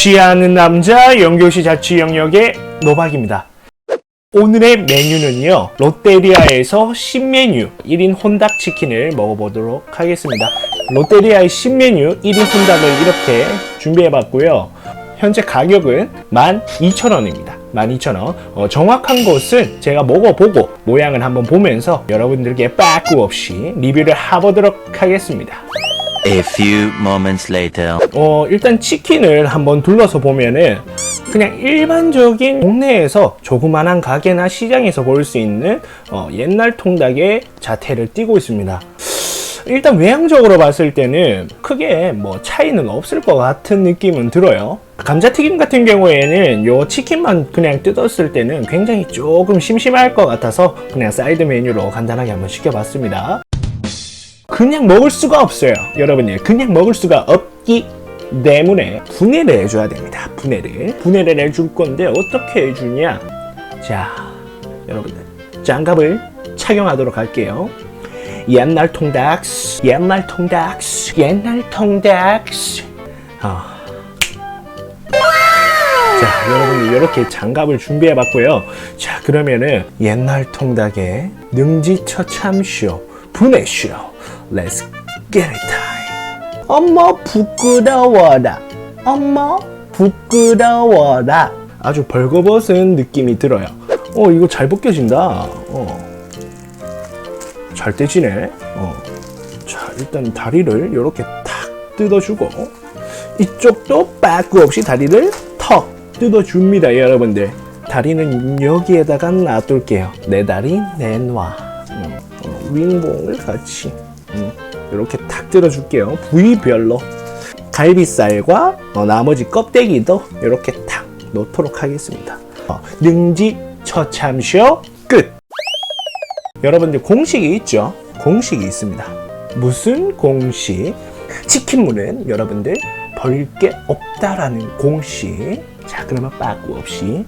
취하는 남자 영교시 자치 영역의 노박입니다. 오늘의 메뉴는요 롯데리아에서 신메뉴 1인 혼닭 치킨을 먹어보도록 하겠습니다. 롯데리아의 신메뉴 1인 혼닭을 이렇게 준비해봤고요. 현재 가격은 12,000원입니다. 12,000원. 어, 정확한 것은 제가 먹어보고 모양을 한번 보면서 여러분들께 빠꾸 없이 리뷰를 해보도록 하겠습니다 A few moments later. 어, 일단 치킨을 한번 둘러서 보면은 그냥 일반적인 동네에서 조그만한 가게나 시장에서 볼 수 있는 어, 옛날 통닭의 자태를 띠고 있습니다. 일단 외향적으로 봤을 때는 크게 뭐 차이는 없을 것 같은 느낌은 들어요. 감자튀김 같은 경우에는 요 치킨만 그냥 뜯었을 때는 굉장히 조금 심심할 것 같아서 그냥 사이드 메뉴로 간단하게 한번 시켜봤습니다. 그냥 먹을 수가 없어요. 여러분들 그냥 먹을 수가 없기 때문에 분해를 해줘야 됩니다. 분해를 분해를 해줄 건데 어떻게 해주냐? 자, 여러분들 장갑을 착용하도록 할게요. 옛날 통닭, 옛날 통닭, 옛날 통닭. 어. 자, 여러분들 이렇게 장갑을 준비해봤고요. 자, 그러면은 옛날 통닭의 능지처참쇼, 분해쇼, Let's get it time. 엄마 부끄러워라. 엄마 부끄러워라. 아주 벌거벗은 느낌이 들어요. 어, 이거 잘 벗겨진다. 어. 잘 떼지네. 어. 자, 일단 다리를 이렇게 탁 뜯어주고 이쪽도 빠꾸 없이 다리를 턱 뜯어줍니다, 여러분들. 다리는 여기에다가 놔둘게요. 내 다리 내놔. 음, 어, 윙봉을 같이 음, 이렇게 탁 뜯어줄게요. 부위별로 갈비살과 어, 나머지 껍데기도 이렇게 탁 놓도록 하겠습니다. 어, 능지 처참쇼 끝. 여러분들 공식이 있죠? 공식이 있습니다. 무슨 공식? 치킨무는 여러분들 벌 게 없다라는 공식. 자, 그러면 빠꾸 없이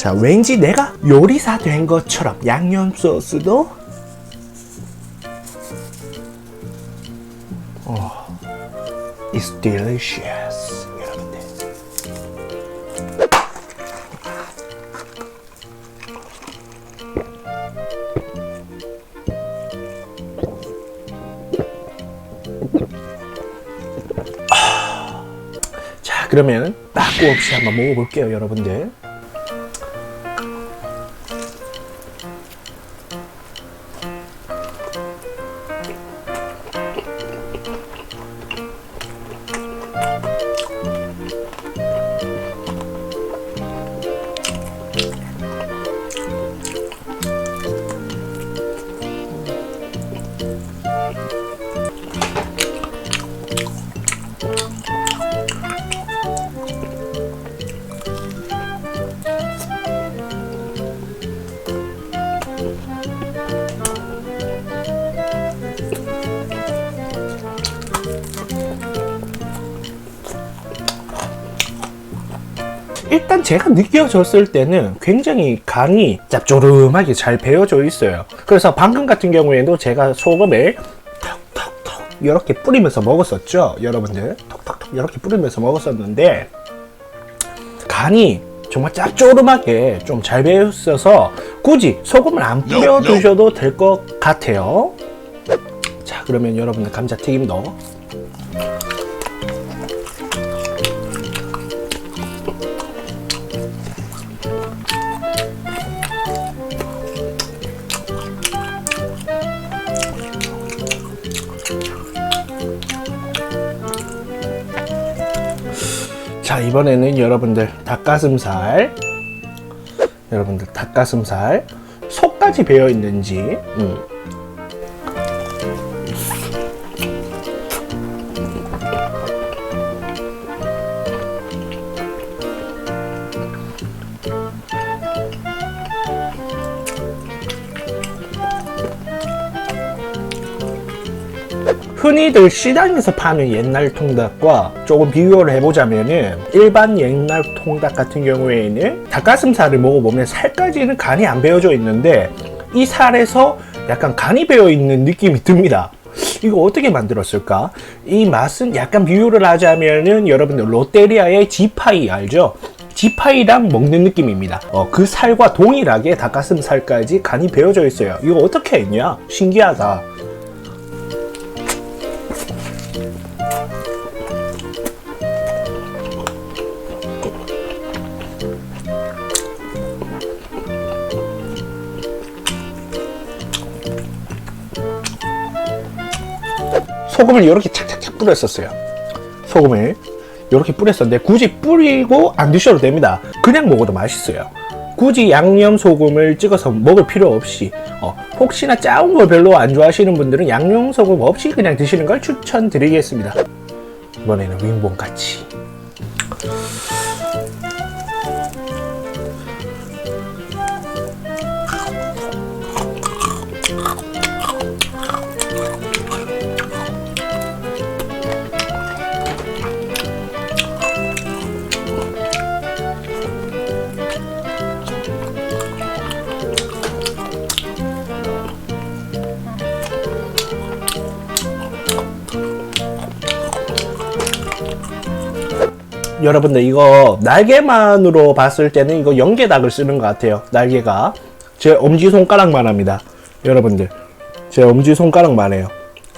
자, 왠지 내가 요리사 된 것처럼 양념 소스도 어, it's delicious. 아, 자, 그러면 빠꾸 없이 한번 먹어볼게요, 여러분들. 일단 제가 느껴졌을 때는 굉장히 간이 짭조름하게 잘 배어져 있어요. 그래서 방금 같은 경우에도 제가 소금을 톡톡톡 이렇게 뿌리면서 먹었었죠. 여러분들 톡톡톡 이렇게 뿌리면서 먹었었는데 간이 정말 짭조름하게 좀 잘 배었어서 굳이 소금을 안 뿌려 드셔도 될 것 같아요. 자 그러면 여러분들 감자튀김도 자 이번에는 여러분들 닭가슴살. 여러분들 닭가슴살. 속까지 배어 있는지. 음. 흔히들 시장에서 파는 옛날 통닭과 조금 비교를 해보자면은 일반 옛날 통닭 같은 경우에는 닭가슴살을 먹어보면 살까지는 간이 안 배어져 있는데 이 살에서 약간 간이 배어 있는 느낌이 듭니다. 이거 어떻게 만들었을까? 이 맛은 약간 비유를 하자면은 여러분들 롯데리아의 지파이 알죠? 지파이랑 먹는 느낌입니다. 어, 그 살과 동일하게 닭가슴살까지 간이 배어져 있어요. 이거 어떻게 했냐? 신기하다. 소금을 이렇게 착착착 뿌렸었어요. 소금을 이렇게 뿌렸었는데 굳이 뿌리고 안 드셔도 됩니다. 그냥 먹어도 맛있어요. 굳이 양념 소금을 찍어서 먹을 필요 없이 어, 혹시나 짜운 걸 별로 안 좋아하시는 분들은 양념 소금 없이 그냥 드시는 걸 추천드리겠습니다. 이번에는 윈봉 같이. 여러분들 이거 날개만으로 봤을 때는 이거 연계닭을 쓰는 것 같아요. 날개가 제 엄지 손가락만 합니다. 여러분들 제 엄지 손가락만 해요.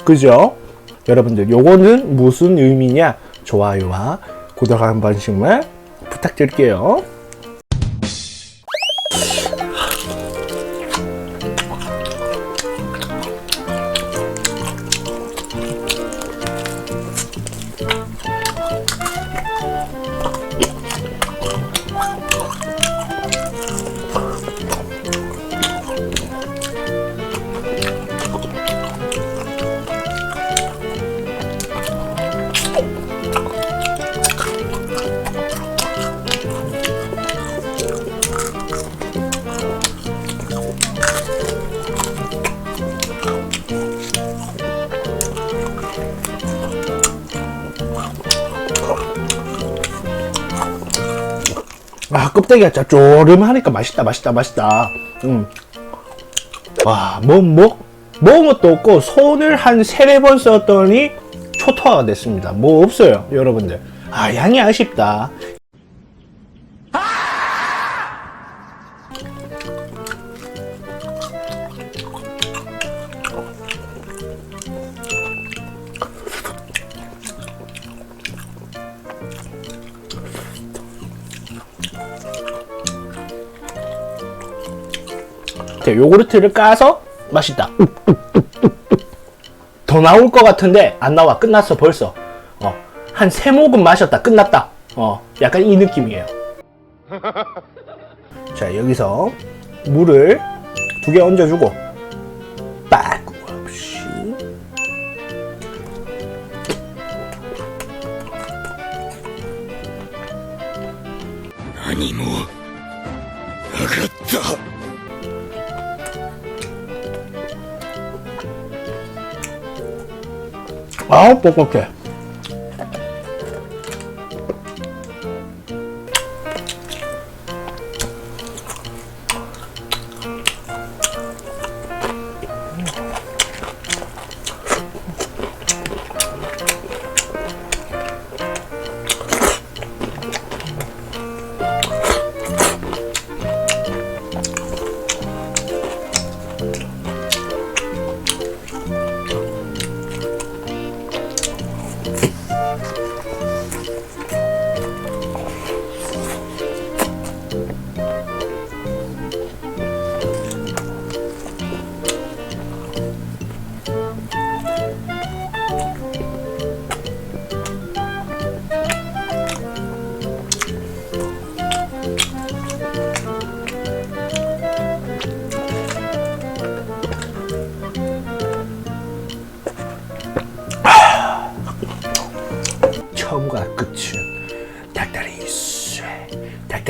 그죠? 여러분들 요거는 무슨 의미냐? 좋아요와 구독 한 번씩만 부탁드릴게요. 껍데기가 진짜 쪼름하니까 맛있다 맛있다 맛있다. 음. 와 뭐 뭐, 먹은 것도 없고 손을 한 세네 번 썼더니 초토화가 됐습니다. 뭐 없어요 여러분들. 아 양이 아쉽다 자, 요구르트를 까서 맛있다. 더 나올 것 같은데 안 나와. 끝났어 벌써. 어, 한 세 모금 마셨다. 끝났다. 어, 약간 이 느낌이에요. 자, 여기서 물을 두 개 얹어주고 빡 없이 아우 뻑 뻑해. 처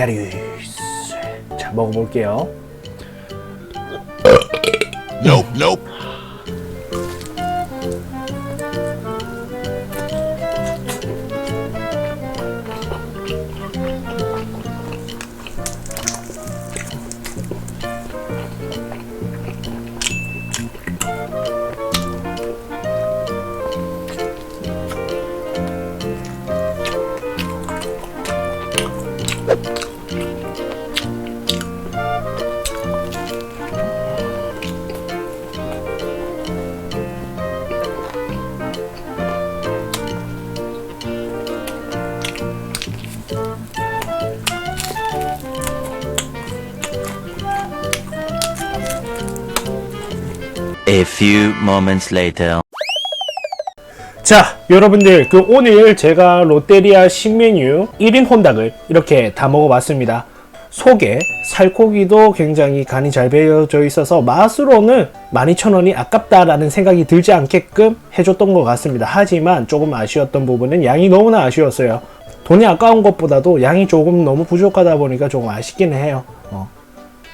쇠. 자 먹어볼게요. Nope, nope. A few moments later. 자, 여러분들, 그 오늘 제가 롯데리아 신메뉴 1인 혼닭을 이렇게 다 먹어봤습니다. 속에 살코기도 굉장히 간이 잘 배어져 있어서 맛으로는 12,000원이 아깝다라는 생각이 들지 않게끔 해줬던 것 같습니다. 하지만 조금 아쉬웠던 부분은 양이 너무나 아쉬웠어요. 돈이 아까운 것보다도 양이 조금 너무 부족하다 보니까 조금 아쉽긴 해요. 어.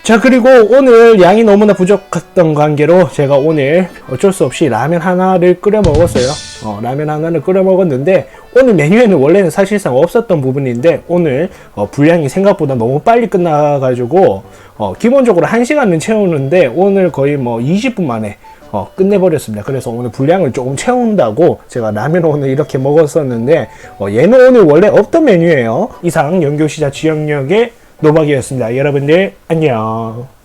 자 그리고 오늘 양이 너무나 부족했던 관계로 제가 오늘 어쩔 수 없이 라면 하나를 끓여 먹었어요 어, 라면 하나를 끓여 먹었는데 오늘 메뉴에는 원래는 사실상 없었던 부분인데 오늘 어, 분량이 생각보다 너무 빨리 끝나가지고 어, 기본적으로 1시간은 채우는데 오늘 거의 뭐 20분 만에 어, 끝내버렸습니다. 그래서 오늘 분량을 조금 채운다고 제가 라면을 오늘 이렇게 먹었었는데 어, 얘는 오늘 원래 없던 메뉴예요. 이상 연교시자 지역역의 노박이었습니다. 여러분들 안녕.